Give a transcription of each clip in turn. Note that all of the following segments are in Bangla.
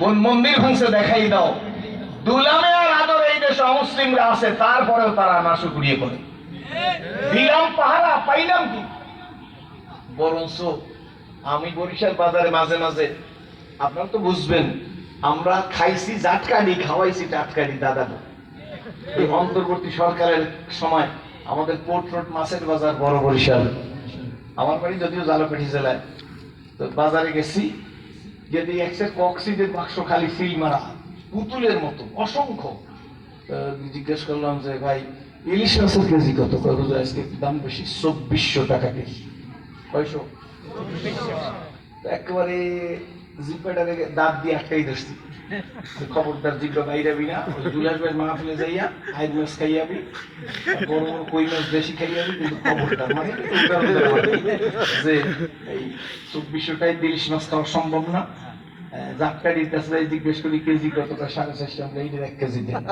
কোন মন্দির ভাঙছে দেখাই দাও। দুলামে আর আদর এই দেশে অমুসলিমরা আছে, তারপরেও তারা নাশুকুরিয়ে করে দিলাম পাহারা, পাইলাম কি? বরঞ্চ আমি বরিশাল বাজারে মাঝে মাঝে, আপনারা তো বুঝবেন, আমরা খাইছি জাটকানি, খাওয়াইছি টাটকানি, দাদা এই অন্তর্বর্তী সরকারের সময় আমাদের পোর্ট রোড মাছের বাজার বড় বরিশাল। আমার বাড়ি যদিও জালাপেটি জেলায়, তো বাজারে গেছি। যদি এক্সেস অক্সিজেন বাক্স খালি সিল মারা, পুতুলের মতো, অসংখ্য। জিজ্ঞেস করলাম যে, ভাই, ইলিশ মাছের কেজি কত? কত আজকে দাম বেশি, চব্বিশশো টাকা কেজি। কয়শো? তো একেবারে জিপাটারে দাঁত দিয়ে আটকাই খবরদার না ভাইয়ের মাহফিলে যাইয়া খাইয়াবি বড় বড় কই বেশি কিন্তু খবরদার মানে বলে যে এই মাছ খাওয়া সম্ভব না। কাছে জিজ্ঞেস করি, কেজি কতটা? সাড়ে চারশো, আমরা এক কেজি দেন।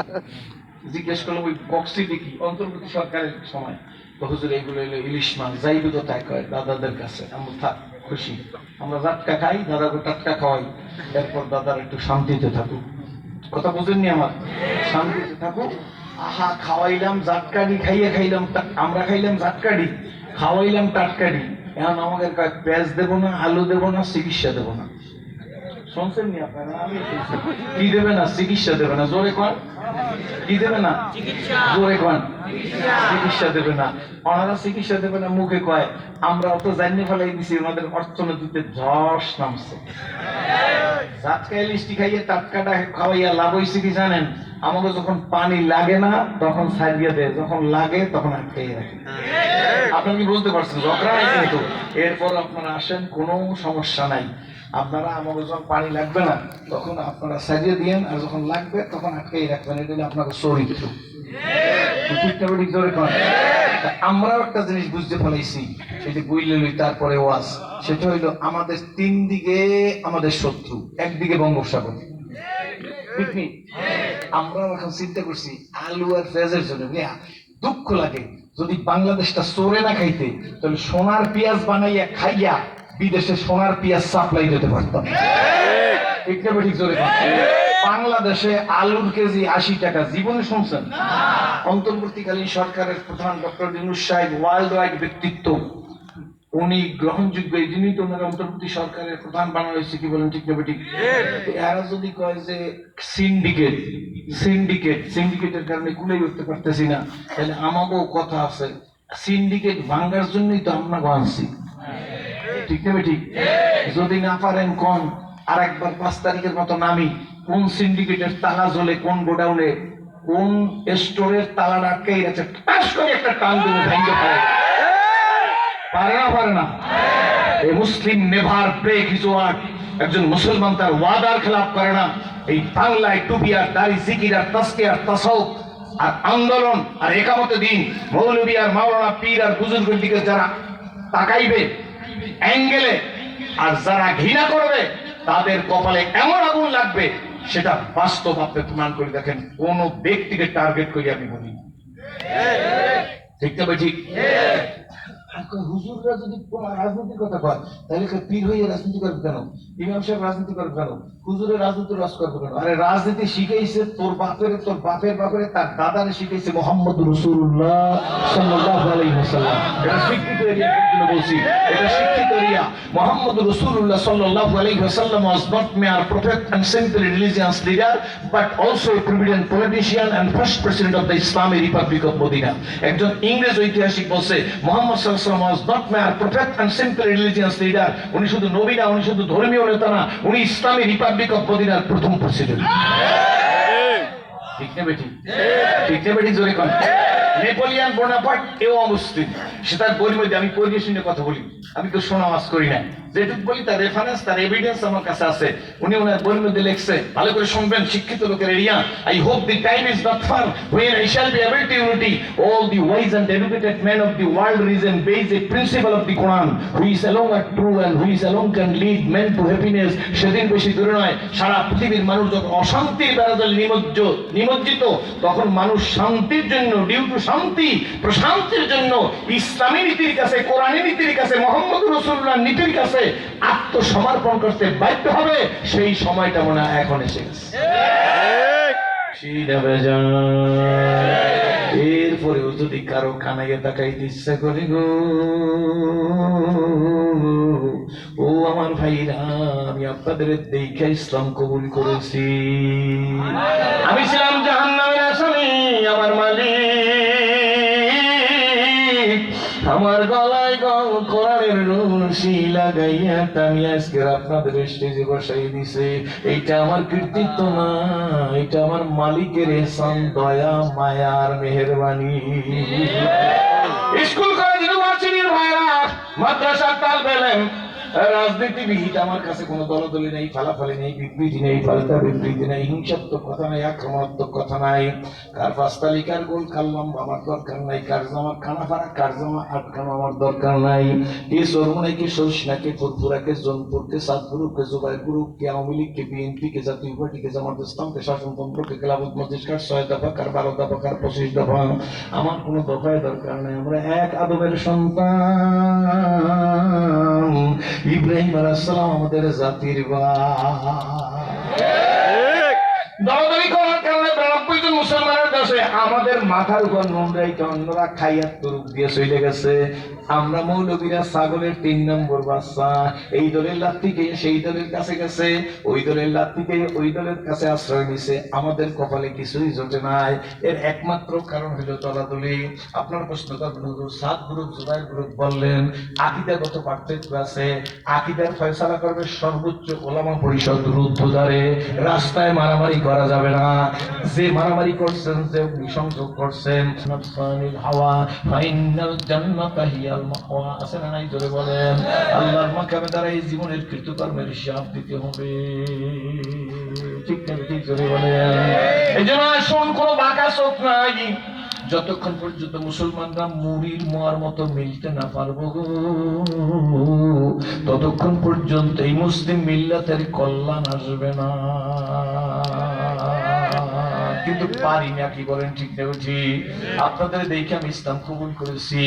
জিজ্ঞেস করলাম, ওই বক্সি দেখি, অন্তর্বর্তী সরকারের সময়। তো হুজুর ইলিশ মাছ, যাইবে তো তাই কয়, দাদাদের কাছে। আমরা থাক। খুশি। আমরা জাটকা খাই, দাদাকে টাটকা খাওয়াই। এরপর দাদার একটু শান্তিতে থাকুক। কথা বুঝেননি আমার? শান্তিতে থাকুক। আহা, খাওয়াইলাম জাটকাডি খাইয়ে খাইলাম আমরা খাইলাম জাটকাডি খাওয়াইলাম টাটকাডি এখন আমাদের পেঁয়াজ দেবো না, আলু দেবো না, চিকিৎসা দেবো না। শুনছেন নি আপনারা? আমি কি দেবে না? চিকিৎসা দেবে না? জোরে কন। কি দেবে না? জোরে কন। চিকিৎসা। দেবে না। ওনারা চিকিৎসা দেবে না মুখে কয় আমরা অত জানিয়ে ফেলাই দিছি ওনাদের অর্থনীতিতে ধস নামছে। জাতকায় লিস্টি খাইয়ে টাটকাটা খাওয়াইয়া লাভ হয়েছে কি জানেন? আমাকে যখন পানি লাগে না তখন সারিয়ে দেয় যখন লাগে তখন আটকাইয়ে রাখে। আপনারা কি বুঝতে পারছেন? ঝগড়া কিন্তু। এরপর আপনারা আসেন কোনো সমস্যা নাই। আপনারা আমাকে যখন পানি লাগবে না তখন আপনারা সাজিয়ে দিয়েন আর যখন লাগবে তখন আটকেই রাখবেন। এটা আপনাকে চরিত্র কন? তা আমরাও একটা জিনিস বুঝতে ফেলাইছি সেটি বুঝলে লই তারপরে ওয়াজ। সেটা হইল আমাদের তিন দিকে আমাদের শত্রু একদিকে বঙ্গোপসাগর। ঠিক নি? আমরাও এখন চিন্তা করছি আলু আর পেঁয়াজের জন্য। নিয়া দুঃখ লাগে যদি বাংলাদেশটা চোরে না খাইতে তাহলে সোনার পেঁয়াজ বানাইয়া খাইয়া বিদেশে সোনার পেঁয়াজ সাপ্লাই দিতে পারতাম। ঠিক। না বেঠিক জোরে বাংলাদেশে আলুর কেজি আশি টাকা জীবনে শুনছেন? অন্তর্বর্তীকালীন সরকারের প্রধান ডক্টর ইউনুস সাহেব ওয়ার্ল্ড ওয়াইড ব্যক্তিত্ব। উনি গ্রহণযোগ্য এই জন্যই তো ওনার অন্তর্বর্তী সরকারের প্রধান বানানো হয়েছে কি বলেন ঠিক না ঠিক? এরা যদি কয় যে সিন্ডিকেট সিন্ডিকেট সিন্ডিকেটের কারণে কুলেই উঠতে পারতেছি না তাহলে আমাকেও কথা আছে সিন্ডিকেট ভাঙ্গার জন্যই তো আমরা আনছি ঠিক না ঠিক? যদি না পারেন কোন আর একবার পাঁচ তারিখের মতো নামি কোন সিন্ডিকেটের তালা জ্বলে কোন গোডাউনে কোন স্টোরের তালা আটকাই আছে টাস করে একটা টান দেবো ভেঙে পারে না পারে না। এই মুসলিম নেভার হিজ ওয়ার্ড একজন মুসলমান তার ওয়াদার খেলাপ করে না। এই বাংলায় টুপি আর দাড়ি জিকির আর তস্কে আর আন্দোলন আর একামতে দিন মৌলবী আর মাওলানা পীর আর বুজুর্গের দিকে যারা তাকাইবে অ্যাঙ্গেলে আর যারা ঘৃণা করবে তাদের কপালে এমন আগুন লাগবে সেটা বাস্তব আপনি প্রমাণ করে দেখেন কোন ব্যক্তিকে টার্গেট করে আমি বলি ঠিক। ভাই ঠিক। হুজুররা যদি রাজনীতির কথা কয়, তাহলে পীর হয়ে রাজনীতি করবে কেন? ইমাম সাহেব রাজনীতি করবে কেন? রাজনীতি রস করবে কেন? আরে রাজনীতি শিখাইছে, তোর বাপের তোর বাপের বাপের, তার দাদারে শিখাইছে মোহাম্মদ রসুল্লাহ আলাইহি এটা শিক্ষিত জন্য বলছি। এটা শিক্ষিত এরিয়া। মোহাম্মদ রসুল্লাহ Medina. একজন ইংরেজ ঐতিহাসিক বলছে, মোহাম্মদ সাল্লাল্লাহু আলাইহি was not perfect and simple religious leader উনি শুধু নবী না, উনি শুধু ধর্মীয় নেতা না, উনি ইসলামী রিপাবলিক অফ মদিনার প্রথম প্রেসিডেন্ট ঠিক বেটি? কন। নেপোলিয়ান বোনাপার্ট, এও অমুসলিম। সে তার আমি পরিবেশ নিয়ে কথা বলি। আমি তো আওয়াজ করি না। যেটুকু বলি তার রেফারেন্স তার এভিডেন্স আমার কাছে আছে। উনি ওনার বইয়ের মধ্যে লিখছে, ভালো করে শুনবেন, শিক্ষিত লোকের area I hope the time is not far I shall be able to unity all the wise and educated men of the world reason base a principle of the Quran. Who is alone are true and who is alone can lead men to happiness. সেদিন বেশি দূরে নয়, সারা পৃথিবীর মানুষ যখন অশান্তির বেড়াজাল নিমজ্জ নিমজ্জিত, তখন মানুষ শান্তির জন্য ডিউ টু শান্তি, প্রশান্তির জন্য ইসলামী নীতির কাছে, কোরআনী নীতির কাছে, মোহাম্মদ রসুল্লাহ নীতির কাছে কাছে আত্মসমর্পণ করতে বাধ্য হবে সেই সময়টা মনে হয় এখন এসে গেছে। সিধা বেজান। এরপরেও যদি কারও খানাইয়ে তাকাইতে ইচ্ছা করে গো ও আমার ভাইরা আমি আপনাদের দেখে ইসলাম কবুল করেছি। আমি ছিলাম জাহান নামের আসামি আমার মালিক। আমার গলায় গল কোরআনের লাগাইয়া আমি আজকে আপনাদের স্টেজে বসাই দিছে এইটা আমার কৃতিত্ব না এটা আমার মালিকের এসান দয়া মায়ার মেহরবানি স্কুল কলেজ ইউনিভার্সিটির ভাইরা মাদ্রাসার তাল পেলেন রাজনীতিবিদ, আমার কাছে কোনো দলদলি নেই, ফালাফালি নেই, বিবৃতি নেই, পাল্টা বিবৃতি নেই, হিংসাত্মক কথা নাই, আক্রমণাত্মক কথা নাই। কার পাঁচ তালিকার গোল কাল্লাম আমার দরকার নাই। কার জামা খানা ফাড়া কার জামা, আটকানো আমার দরকার নাই। কে সরমুনাই কে সরসিনা, কে ফুরফুরা কে জনপুর কে সাতগুরু কে জুবাইর গুরু কে আওয়ামী লীগ কে বিএনপি কে জাতীয় পার্টি কে জামাত ইসলাম কে শাসনতন্ত্র কে খেলাফত মজলিস, কার ছয় দফা, কার বারো দফা, কার পঁচিশ দফা, আমার কোনো দফায় দরকার নাই। আমরা এক আদমের সন্তান। ইব্রাহিম আলাইসালাম আমাদের জাতির মুসলমানের দেশে আমাদের মাথার উপর নোংরাই অন্যরা খাইয়া তরুপ দিয়ে চলে গেছে। আমরা মৌলবীরা ছাগলের তিন নম্বর বাচ্চা। এই দলের লাত্তিকে, সেই দলের কাছে গেছে। ওই দলের লাত্তিকে, ওই দলের কাছে আশ্রয় নিছে। আমাদের কপালে কিছুই জোটে নাই। এর একমাত্র কারণ হলো দলাদলি আপনার প্রশ্ন করবেন হুজুর সাত গ্রুপ, জুবাই গ্রুপ বললেন। আকিদাগত পার্থক্য আছে। আকিদার ফয়সালা করবে সর্বোচ্চ ওলামা পরিষদ রুদ্ধদ্বারে। রাস্তায় মারামারি করা যাবে না। যে মারামারি করছেন, যে অগ্নিসংযোগ করছেন, হাওয়া, ফাইনাল জান্নাতা নাই? বলেন। আল্লাহর মাকামে দ্বারা এই জীবনের কৃতকর্মের হিসাব দিতে হবে। ঠিক না ঠিক? বলেন। এই জন্য আসুন কোনো বাঁকা চোখ নাই। যতক্ষণ পর্যন্ত মুসলমানরা মুড়ির মোয়ার মতো মিলতে না পারব গো, ততক্ষণ পর্যন্ত এই মুসলিম মিল্লাতের কল্যাণ আসবে না। কিন্তু পারি না, কি বলেন ঠিক না, বুঝি? আপনাদের দেখে আমি ইসলাম কবুল করেছি।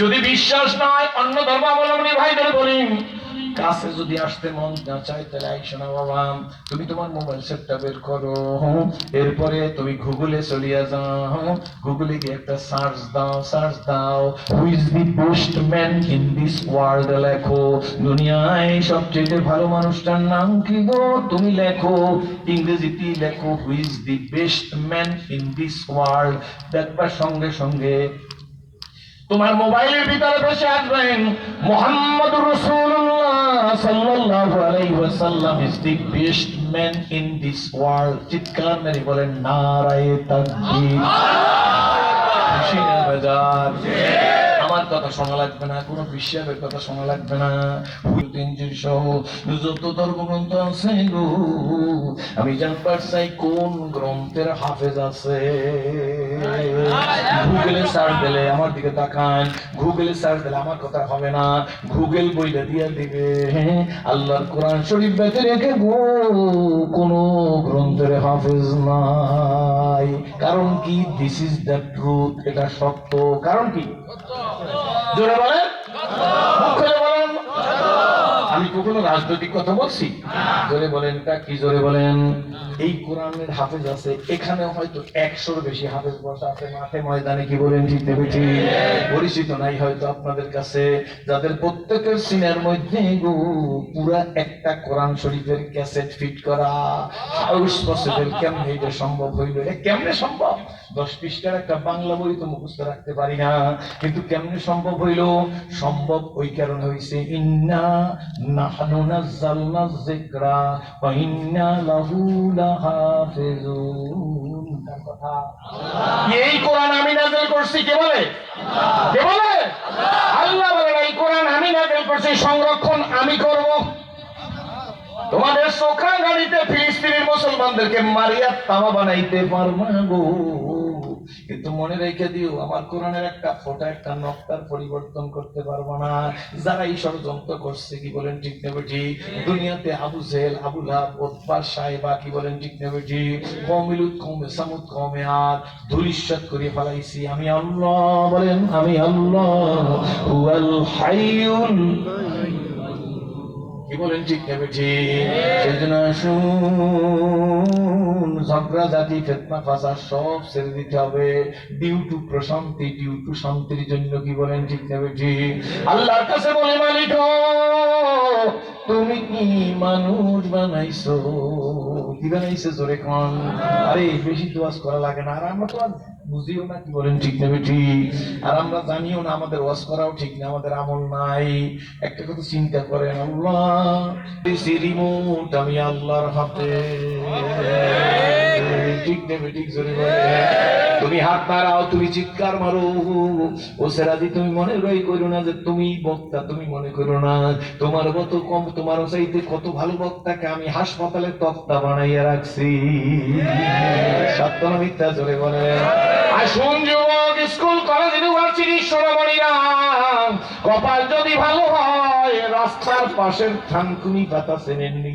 যদি বিশ্বাস নয় অন্য ধর্মাবলম্বী ভাইদের বলি। কাছে যদি আসতে মন না চায়, তাহলে আইসো না বাবা, তুমি তোমার মোবাইল সেটটা বের করো। এরপরে তুমি গুগলে চলিয়া যাও। গুগলে গিয়ে একটা সার্চ দাও সার্চ দাও who is the best man in this world লেখো। দুনিয়ায় সবচেয়ে ভালো মানুষটার নাম কি গো? তুমি লেখো। ইংরেজিতে লেখো who is the best man in this world দেখবার সঙ্গে সঙ্গে তোমার মোবাইলের ভিতরে বসে আসবেন মোহাম্মদ রসুল্লাহ সাল্লাল্লাহু আলাইহি ওয়াসাল্লাম is the best man in this world. চিৎকার মেরে বলেন নারায়ে তাকবীর খুশি না বাজার। আমার কথা শোনা লাগবে না, কোনো বিশ্বাসের কথা শোনা লাগবে না। তিনজির সহ যত ধর্মগ্রন্থ আছে আমি জানবার চাই কোন গ্রন্থের হাফেজ আছে। গুগলে সার্চ দিলে আমার দিকে তাকান, গুগলে সার্চ দিলে আমার কথা হবে না। গুগল বইটা দিয়ে দিবে। আল্লাহর কোরআন শরীফ বেঁচে রেখে গো, কোন গ্রন্থের হাফেজ নাই। কারণ কি? দিস ইজ দ্য ট্রুথ এটা সত্য। কারণ কি? জোরে বলেন। বলেন। আমি কখনো রাজনৈতিক কথা বলছি? জোরে বলেন তা কি জোরে বলেন? এই কোরআনের হাফেজ আছে এখানে হয়তো একশোর বেশি হাফেজ বসা আছে মাঠে ময়দানে কি বলেন ঠিক বেঠি পরিচিত নাই হয়তো আপনাদের কাছে। যাদের প্রত্যেকের সিনের মধ্যে গো পুরা একটা কোরআন শরীফের ক্যাসেট ফিট করা হাউস পসিবল কেমনে এটা সম্ভব হইল? এটা কেমনে সম্ভব? দশ পৃষ্ঠার একটা বাংলা বই তো মুখস্থ রাখতে পারি না। কিন্তু কেমনে সম্ভব হইল? সম্ভব ওই কারণে হইছে, ইন্না ওয়া ইন্না লাহু লাহাফিজুন। কথা। এই কোরআন আমি নাযিল করছি, কে বলে? কে বলে? আল্লাহ বলে, এই কোরআন আমি নাযিল করছি, সংরক্ষণ আমি করব। তোমাদের চোখা গাড়িতে ফিলিস্তিনের মুসলমানদেরকে মারিয়া তামা বানাইতে পারব কিন্তু মনে রেখে দিও, আমার কোরআনের একটা ফোটা, একটা নকটার পরিবর্তন করতে পারব না। যারা এই ষড়যন্ত্র করছে, কি বলেন ঠিক নেবে ঠিক দুনিয়াতে আবু জেল আবু লাভ ওতবার সাহেবা কি বলেন ঠিক নেবে ঠিক কমিলুদ কমে সামুদ কমে আর ধুলিশ্বাত করে ফেলাইছি। আমি আল্লাহ, বলেন, আমি আল্লাহ, হুয়াল হাইয়ুল কি বলেন ঠিক নেবে ডিউ টু প্রশান্তি, ডিউ টু আল্লাহর কাছে বলে, মালিক তুমি কি মানুষ বানাইছো? কি বানাইছো জোরে কোন? আরে, বেশি দোয়াজ করা লাগে না, আর আমরা তো বুঝিও না, কি বলেন? ঠিক নেবে ঠিক আর আমরা জানিও না, আমাদের ওয়াজ করাও ঠিক না, আমাদের আমল নাই। একটা কথা চিন্তা করেন, আল্লাহ রিমোট আমি আল্লাহর হাতে। ঠিক নেবে, ঠিক তুমি হাত মারাও তুমি চিৎকার মারো। ও সেরাদি তুমি মনে রই করো না যে তুমি বক্তা, তুমি মনে করো না। তোমার মতো কম, তোমার চাইতে কত ভালো বক্তাকে আমি হাসপাতালে তক্তা বানাইয়া রাখছি। সত্য মিথ্যা জোরে বলে। আসুন যুবক, স্কুল, কলেজ, ইউনিভার্সিটি, সোনামণিরা। কপাল যদি ভালো হয়, রাস্তার পাশের থানকুনি পাতা চেনেননি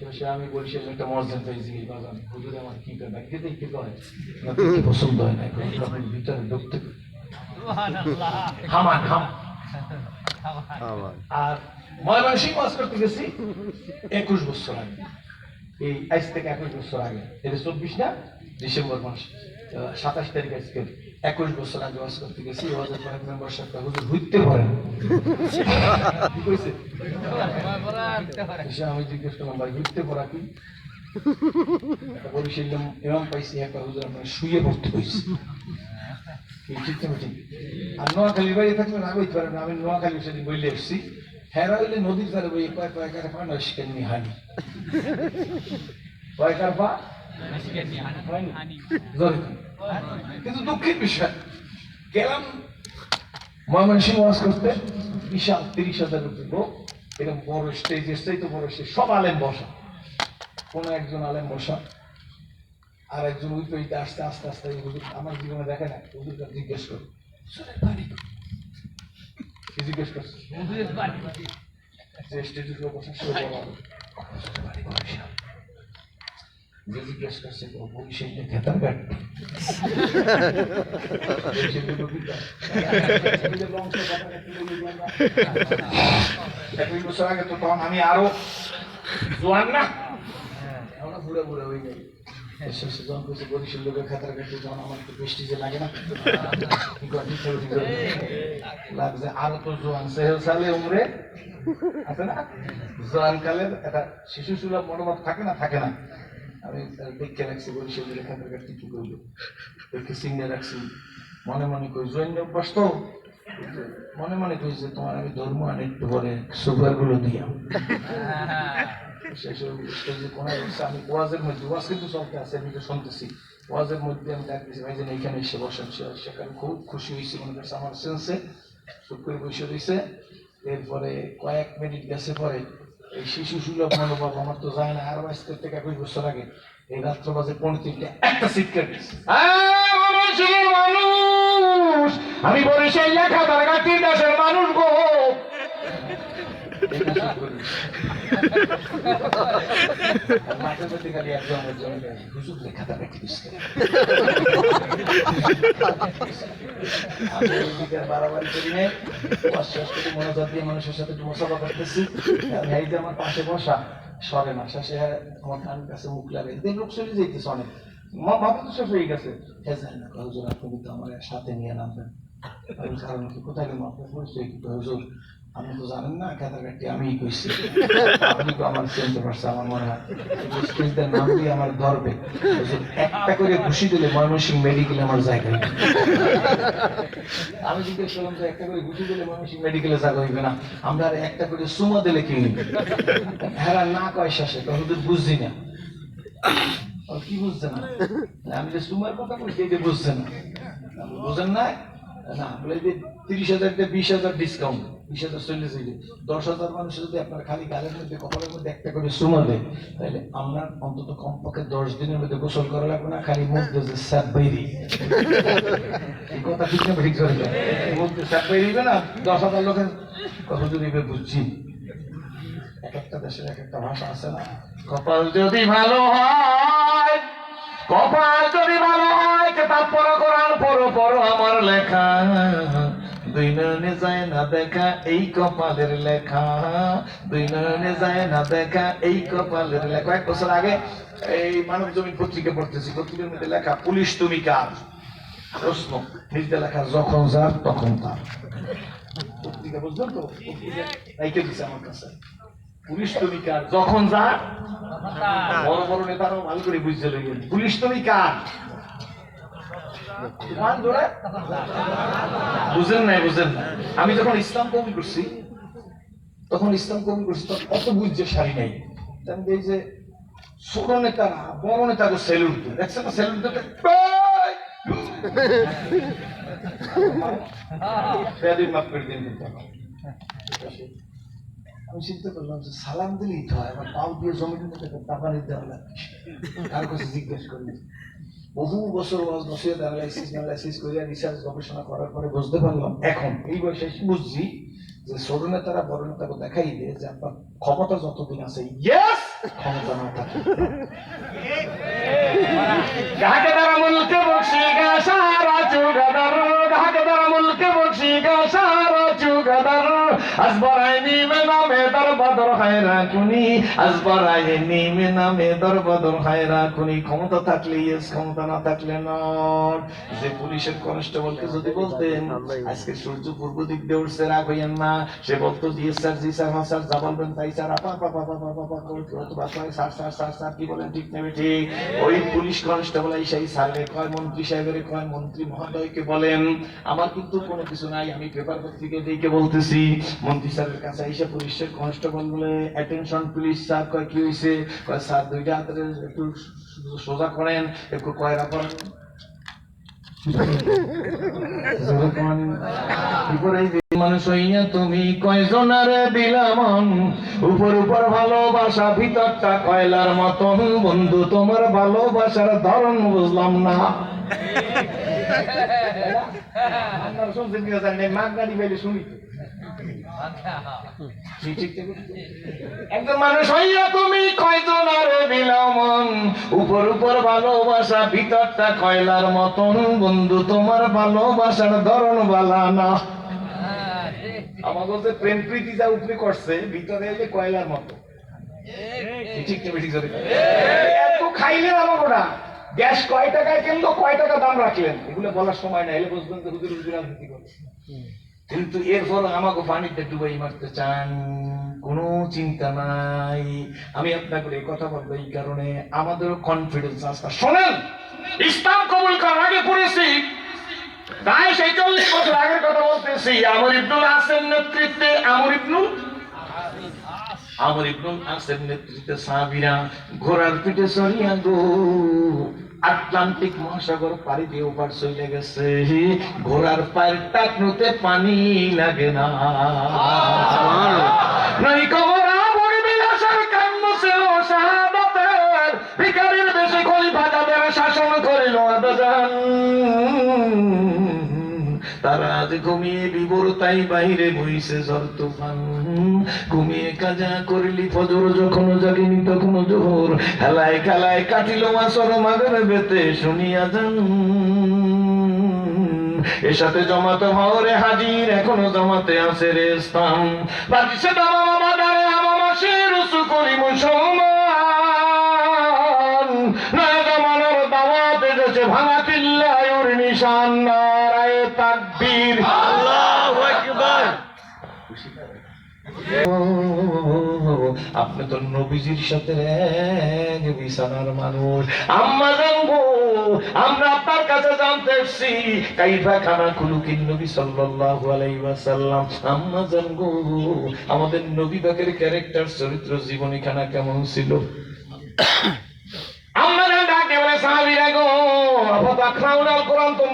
শেষে আমি বলছি একটা মসজিদ পাইছি এই বাগান হুজুর আমার কি করে দেখতে দেখতে করে পছন্দ হয় না এখন ভিতরে ঢুকতে হামান হাম আর ময়মনসিংহ করতে গেছি একুশ বছর আগে। এই আজ থেকে একুশ বছর আগে। এটা চব্বিশ না? ডিসেম্বর মাস। সাতাশ তারিখ আজকে। একুশ বছর আগে বাস করতে গেছি ওয়াজের পরে মেম্বার সাহেব হুজুর এসে আমি জিজ্ঞেস করলাম ভাই ঘুরতে পড়া কি? এরম পাইছি একটা হুজুর আপনার শুয়ে পড়তে হয়েছে আর নোয়াখালীর বাইরে থাকলে না বইতে পারেন আমি নোয়াখালী সেদিন বইলে এসছি। হেরা হইলে নদীর ধারে বই কয় কয় কারে পা? নয় শিকার নিয়ে হানি কয় কার পা। কিন্তু দুঃখের বিষয়, গেলাম ময়মনসিংহ ওয়াজ করতে, বিশাল তিরিশ হাজার লোক, এরকম বড় স্টেজ স্টেজ তো বড় স্টেজ সব আলেম বসা। কোন একজন আলেম বসা আর একজন উইতে উইতে আস্তে আস্তে আস্তে আমার জীবনে দেখে না হুজুরটা জিজ্ঞেস করে, "হুজুরের বাড়ি জিজ্ঞেস করছে যে বসা, সে আলেম। "হুজুরের বাড়ি বরিশাল।" যে জিজ্ঞেস করছে, "ও বরিশাল না খেতার ঘাট বরিশালের নদীটা। বরিশালের বংশ কথাটা তুলে নিলাম আমরা। একুশ বছর আগে তো তখন আমি আরও জোয়ান যখন কিছু বরিশাল লোকের যখন আমার বৃষ্টি যে লাগে না তো জোয়ান, সেহেল সালে উমরে আছে না জোয়ান কালের একটা শিশু সুলভ মনোভাব থাকে না থাকে না আমি রাখছি বরিশাল কাছে কি করব? দেখে সিঙ্গে রাখছি। মনে মনে করি জৈন অভ্যাস তো মনে মনে করি যে, তোমার আমি ধর্ম আনি একটু পরে সুগারগুলো দিয়া আমি ওয়াজের মধ্যে আছে, আমি শুনতেছি। ওয়াজের মধ্যে আমি ভাই এখানে সেখানে খুব খুশি হয়েছি করে এরপরে কয়েক মিনিট গেছে পরে এই শিশু সুলভ মনোভাব আমার তো যায় না, আরও বাইশ থেকে একুশ বছর আগে এই রাত্র বাজে পনেরো তিনটে, একটা সিটকেট মানুষ, আমি বরিশাল লেখা তার গাতির দেশের মানুষ গো। বাড়াবাড়ি করি নাই। ওয়াজ করে মনোযোগ দিয়ে মানুষের সাথে একটু মোসাফা করতেছি। আর যে আমার পাশে বসা, সরে না। শেষে আমার কানের কাছে মুখ। দিয়ে লোক চলে যাইতেছে অনেক। মা- মাথা তো শেষ হয়ে গেছে। এ যায় না, হুজুর, আপনি তো আমার সাথে নিয়ে নামবেন। কারণ কি? কোথায় গেলাম? আপনার পরিচয় কি? হুজুর, আপনি তো জানেন না খেতাঘাটটি আমিই কইছি। আপনি তো আমার চিনতে পারছে আমার মনে হয়। স্টেজটার নাম দিয়ে আমার ধরবে একটা করে ঘুষি দিলে ময়মনসিং মেডিকেল আমার জায়গায় আমি জিজ্ঞেস করলাম যে একটা করে ঘুষি দিলে ময়মনসিং মেডিকেলে জায়গা হইবে না? আমরা আর একটা করে সুমা দিলে কি হইবে? হ্যাঁ না কয় শেষে তো হুজুর বুঝছি না। কি বুঝছে না? আমি যে সুমার কথা বলছি এটা বুঝছে না। বুঝেন না না বলে যে তিরিশ হাজার বিশ হাজার ডিসকাউন্ট দশ হাজার মানুষ যদি আপনার খালি মধ্যে, কপালের মধ্যে করে আমরা অন্তত দশ দিনের মধ্যে স্যাপ কথা না দশ হাজার যদি বুঝছি। এক একটা দেশের এক একটা ভাষা আছে না, কপাল যদি ভালো হয়, কপাল যদি ভালো হয় কোরআন পড়ো পড়ো আমার লেখা। দুই নয়নে যায় না দেখা এই কপালের লেখা। দুই নয়নে যায় না দেখা এই কপালের লেখা। এক বছর আগে এই মানব জমি পত্রিকা পড়তেছি পত্রিকার মধ্যে লেখা পুলিশ তুমি কার? প্রশ্ন। নিজে লেখা যখন যার তখন তার। পত্রিকা বুঝলেন তো? রাইখে দিছে আমার কাছে। পুলিশ তুমি কার? যখন যার বড় বড় নেতারাও ভালো করে বুঝতে লইবেন পুলিশ তুমি কার? বুঝেন নাই, বুঝেন না আমি যখন ইসলাম কবুল করছি, তখন ইসলাম কবুল করছি, তখন অত বুঝছে শাড়ি নাই। আমি দেখি যে ছোট নেতারা, বড় নেতাকে সেলুট দেখছেন না সেলুট করে আমি চিন্তা করলাম যে সালাম দিলেই তো হয়, আমার পাও দিয়ে মধ্যে টাকা নিতে হবে কার কাছে জিজ্ঞেস করি। বহু বছর ওয়াজ নসিহত অ্যানালাইসিস অ্যানালাইসিস করে রিসার্চ গবেষণা করার পরে বুঝতে পারলাম, এখন এই বয়সে বুঝছি যে ছোট নেতারা, বড় নেতাকে দেখাই যে আপনার ক্ষমতা যতদিন আছে ইয়েস ক্ষমতা না থাকে। ঢাকে তারা মুলকে বক্সি গা ঢাকে তারা গা সারা চুগাদার। নামে নিমে নামে ক্ষমতা থাকলে ইয়েস ক্ষমতা না থাকলে নট যে পুলিশের কনস্টেবলকে যদি বলতেন আজকে সূর্য পূর্ব দিক দিয়ে উঠছে রাগ হইয়েন না সে বলতো জি স্যার জি স্যার হ্যাঁ স্যার যা বলবেন তাই স্যার আপা হয় স্যার স্যার স্যার স্যার কি বলেন ঠিক নেবে ঠিক ওই পুলিশ কনস্টেবল এই সেই কয় মন্ত্রী সাহেবের কয় মন্ত্রী মহোদয়কে বলেন আমার কিন্তু কোনো কিছু নাই আমি পেপার পত্রিকা দিকে বলতেছি মন্ত্রী স্যারের কাছে এসে পুলিশের কনস্টেবল বলে অ্যাটেনশন পুলিশ স্যার কয় কি হয়েছে কয় স্যার দুইটা হাতের একটু সোজা করেন একটু কয়রা করেন মানুষ হইয়া তুমি কয়জনারে দিলামন? উপর উপর ভালোবাসা ভিতরটা কয়লার মতন। বন্ধু তোমার ভালোবাসার ধরন বুঝলাম না। শুনছেন মাগ গাড়ি বাইলে শুনি। একজন মানুষ হইয়া তুমি কয়জন আরে দিলামন উপর উপর ভালোবাসা ভিতরটা কয়লার মতন। বন্ধু তোমার ভালোবাসার ধরন বালা না। আমাকে যে প্রেম প্রীতি যা উপরে করছে ভিতরে কয়লার মতো। ঠিক। ঠিক এত খাইলেন গ্যাস কয় টাকায় কিনলো কয় টাকা দাম রাখলেন? এগুলো বলার সময় নাই এলে বুঝবেন তো হুজুর হুজুর রাজনীতি করে কিন্তু এরপর আমাকে পানিতে ডুবাই মারতে চান, কোনো চিন্তা নাই। আমি আপনাকে এই কথা বলব এই কারণে আমাদের কনফিডেন্স আসতে শোনেন, ইসলাম কবুল করার আগে পড়েছি। তাই সেই চল্লিশ বছর আগের কথা বলতেছি, আমর ইবনুল আসের নেতৃত্বে, আমর ইবনুল? আমর ইবনুল আসের নেতৃত্বে সাহাবীরা ঘোড়ার পিঠে চড়িয়া গো। আটলান্টিক মহাসাগর পাড়ি দিয়ে ওপার চলে গেছে। ঘোড়ার পায়ের টাকনুতে পানি লাগে না। নাই কবরা তারা আজ ঘুমিয়ে বিবর তাই বাইরে বইছে তুফান। ঘুমিয়ে কাজা ফজর, যখন জাগিনি তখন জোহর। হেলায় খেলায় কাটিল মাসর মাগর বেতে, শুনিয়া যান। এর সাথে জমাতে হরে হাজির, এখনও জমাতে আছে রে স্থান। বাজিছে বাজারে আমা মুসলমান। আপনি তো নবীজির সাথে এক বিছানার মানুষ। আম্মা জানব, আমরা আপনার কাছে জানতে এসেছি, কাইফা খানা কুলুকিন নবী সাল্লাল্লাহু আলাইহি ওয়াসাল্লাম। আম্মা জানব, আমাদের নবী বাকের ক্যারেক্টার চরিত্র জীবনী খানা কেমন ছিল?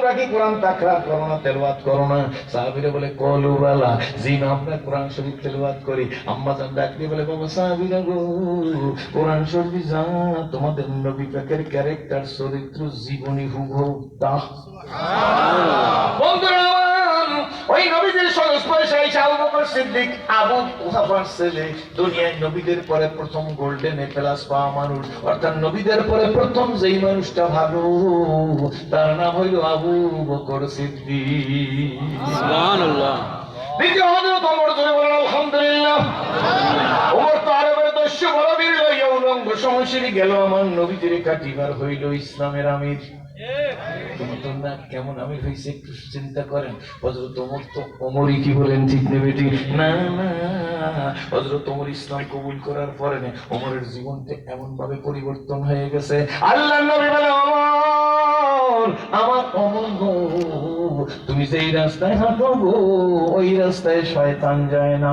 তোমরা কি কোরআন তাকরার করো না তেলাওয়াত করো না? সাহাবীরা বলে কলু বালা জি না আমরা কোরআন শরীফ তেলাওয়াত করি। আম্মা জান ডাকলে বলে বাবা সাহাবীরা গো কোরআন শরীফ যা তোমাদের নবী পাকের ক্যারেক্টার চরিত্র জীবনী হুবহু তা। বন্ধুরা ওই নবীদের সিদ্দিক আবু কুহাফার ছেলে দুনিয়ায় নবীদের পরে প্রথম গোল্ডেন এ প্লাস পাওয়া মানুষ অর্থাৎ নবীদের পরে প্রথম যেই মানুষটা ভালো তার নাম হইল আবু বকর সিদ্দিক। সুবহানাল্লাহ। দ্বিতীয় হজরত ওমর ধরে বলেন আলহামদুলিল্লাহ। ওমর তো আরবের দস্যু বড় বীর লইয়া উলঙ্গ গেল আমার নবীদের কাটিবার হইল ইসলামের আমির। না কেমন হয়েছে একটু চিন্তা করেন? হজরত তো কি বলেন ঠিক নেবে ঠিক না হজরত ইসলাম কবুল করার পরে জীবনটা এমন ভাবে পরিবর্তন হয়ে গেছে। আল্লাহ নবী বলে আমার অমর গো, তুমি যেই রাস্তায় হাঁটো ওই রাস্তায় শয়তান যায় না।